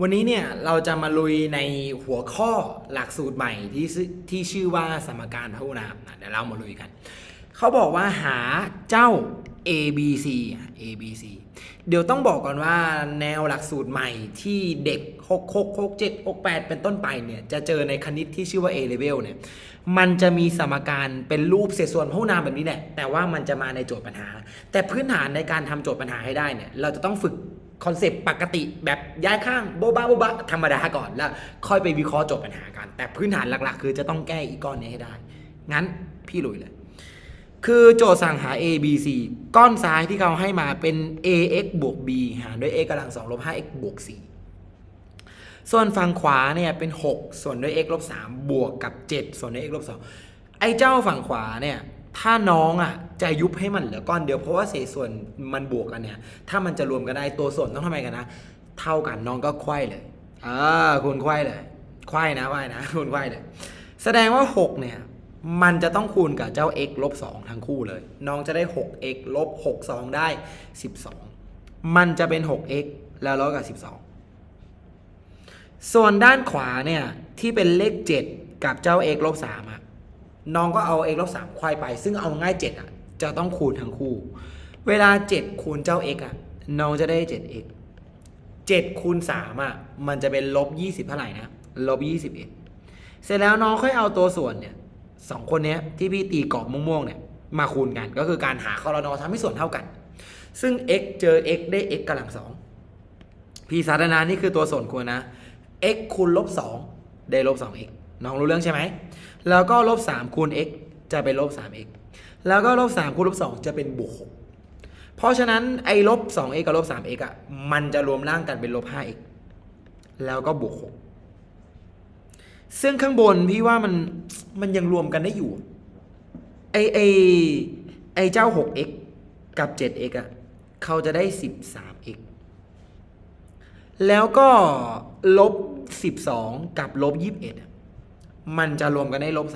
วันนี้เนี่ยเราจะมาลุยในหัวข้อหลักสูตรใหม่ที่ที่ชื่อว่าสมการพหุนามนะเดี๋ยวเรามาลุยกัน เขาบอกว่าหาเจ้า A B C A B C เดี๋ยวต้องบอกก่อนว่าแนวหลักสูตรใหม่ที่เด็ก 6 6 6 7 6 8 เป็นต้นไปเนี่ยจะเจอในคณิตที่ชื่อว่า A level เนี่ยมันจะมีสมการเป็นรูปเศษส่วนพหุนามแบบนี้แหละแต่ว่ามันจะมาในโจทย์ปัญหา แต่พื้นฐานในการทำโจทย์ปัญหาให้ได้เนี่ยเราจะต้องฝึก คอนเซปต์ปกติแบบย้ายข้างโบบะโบบะธรรมดาก่อนแล้ว ค่อยไปวิเคราะห์โจทย์ปัญหากัน แต่พื้นฐานหลักๆ คือจะต้องแก้อีกก้อนนี้ให้ได้ งั้นพี่ลุยเลย คือโจทย์สั่งหา a b c ก้อนซ้ายที่เขาให้มาเป็น ax บวก b หารด้วย x กำลัง2ลบ 5x บวก 4 ส่วนฝั่งขวาเนี่ยเป็น 6 ส่วนด้วย x ลบ3บวกกับ 7 ส่วนด้วย x ลบ2ไอ้เจ้าฝั่งขวาเนี่ย ถ้าน้องอะจะยุบให้มันเหลือก้อนเดียวเพราะว่าเศษส่วนมันบวกกันเนี่ย ถ้ามันจะรวมกันได้ตัวส่วนต้องทำไมกันนะ เท่ากันน้องก็ไขว้เลยอ่าคูณไขว้เลยไขว้นะไขว้นะคูณไขว้เลยแสดงว่า 6 เนี่ย มันจะต้องคูณกับเจ้า x ลบ2ทั้งคู่เลย น้องจะได้ 6x ลบ6 2 ได้ 12 มันจะเป็น 6x แล้วลบกับ 12 ส่วนด้านขวาเนี่ย ที่เป็นเลข 7 กับเจ้า x ลบ3อะ น้องก็เอา x ลบ3ควายไป ซึ่งเอาง่าย7อะ จะต้องคูณทั้งคู่ เวลา 7 คูณเจ้า x อะ น้องจะได้ 7x 7คูณ3อะ มันจะเป็นลบ20เท่าไหร่นะ ลบ21เสร็จแล้วน้องค่อยเอาตัวส่วนเนี่ยสองคนเนี้ยที่พี่ตีกรอบม่วงๆเนี่ยมาคูณกัน ก็คือการหาคอรนอทำให้ส่วนเท่ากัน ซึ่ง x เจอ x ได้ x กำลังสองพี่สาธารณานี่คือตัวส่วนคูณนะ x คูณลบ2ได้ลบ 2x น้องรู้เรื่องใช่ไหม แล้วก็ลบ3คูณ x จะเป็นลบ 3x แล้วก็ลบ3คูณลบ2จะเป็นบวก6เพราะฉะนั้นไอ้ลบ 2x กับลบ 3x อะ มันจะรวมร่างกันเป็นลบ 5x แล้วก็บวก 6 ซึ่งข้างบนพี่ว่ามันมันยังรวมกันได้อยู่ ไอไอไอเจ้า 6x กับ 7x อะ เขาจะได้ 13x แล้วก็ลบ 12 กับลบ 21อะ มันจะรวมกันได้ลบ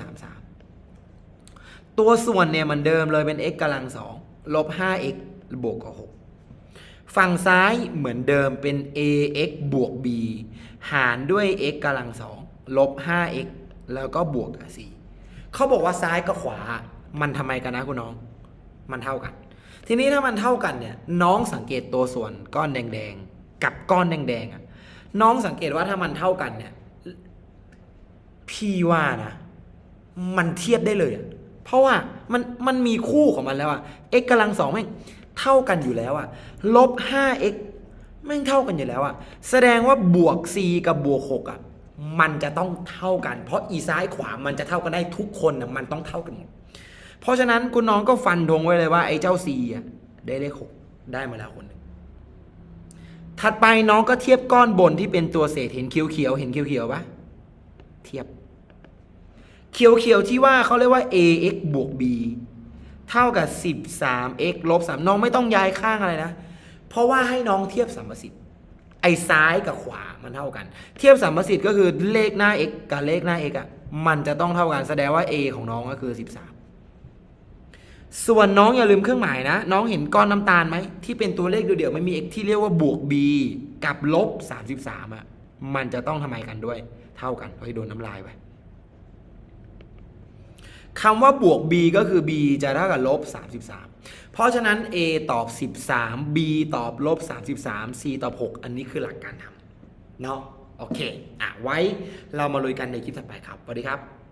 33ตัวส่วนเนี่ยมันเดิมเลยเป็น x กำลัง2ลบ 5x บวกกับ 6 ฝั่งซ้ายเหมือนเดิมเป็น ax บวก b หารด้วย x กำลัง2ลบ 5x แล้วก็บวกกับ 4 เขาบอกว่าซ้ายกับขวา มันทำไมกันนะคุณน้อง มันเท่ากัน ทีนี้ถ้ามันเท่ากันเนี่ยน้องสังเกตตัวส่วนก้อนแดงๆ กับก้อนแดงๆอะน้องสังเกตว่าถ้ามันเท่ากันเนี่ย พี่ว่านะ มันเทียบได้เลยอะเพราะว่ามันมันมีคู่ของมันแล้วอะ x กำลังสองแม่งเท่ากันอยู่แล้วอะลบ 5x แม่งเท่ากันอยู่แล้วอะแสดงว่าบวก c กับบวก6อะมันจะต้องเท่ากัน เพราะอีซ้ายขวามันจะเท่ากันได้ทุกคนนะมันต้องเท่ากันหมดเพราะฉะนั้นคุณน้องก็ฟันธงไว้เลยว่าไอ้เจ้า c อะได้เลข6ได้มาแล้วคนหนึ่งถัดไปน้องก็เทียบก้อนบนที่เป็นตัวเศษเห็นเขียวๆเห็นเขียวๆปะ เทียบ เขียวๆที่ว่าเขาเรียกว่า ax บวก b เท่ากับ 13x ลบ3น้องไม่ต้องย้ายข้างอะไรนะ เพราะว่าให้น้องเทียบสัมประสิทธิ์ไอ้ซ้ายกับขวามันเท่ากัน เทียบสัมประสิทธิ์ก็คือเลขหน้า x กับเลขหน้า x อะมันจะต้องเท่ากันแสดงว่า a ของน้องก็คือ 13 ส่วนน้องอย่าลืมเครื่องหมายนะ น้องเห็นก้อนน้ำตาลไหมที่เป็นตัวเลขเดียวๆไม่มี x ที่เรียกว่าบวก b กับลบ 33อะ มันจะต้องทำไมกันด้วย เท่ากันเฮ้ยโดนน้ำลายไปคำว่าบวก b ก็คือ b จะเท่ากับลบ 33 เพราะฉะนั้น a ตอบ 13 b ตอบลบ 33 c ตอบ 6 อันนี้คือหลักการทำเนาะโอเค อะ ไว้เรามาลุยกันในคลิปถัดไปครับสวัสดีครับ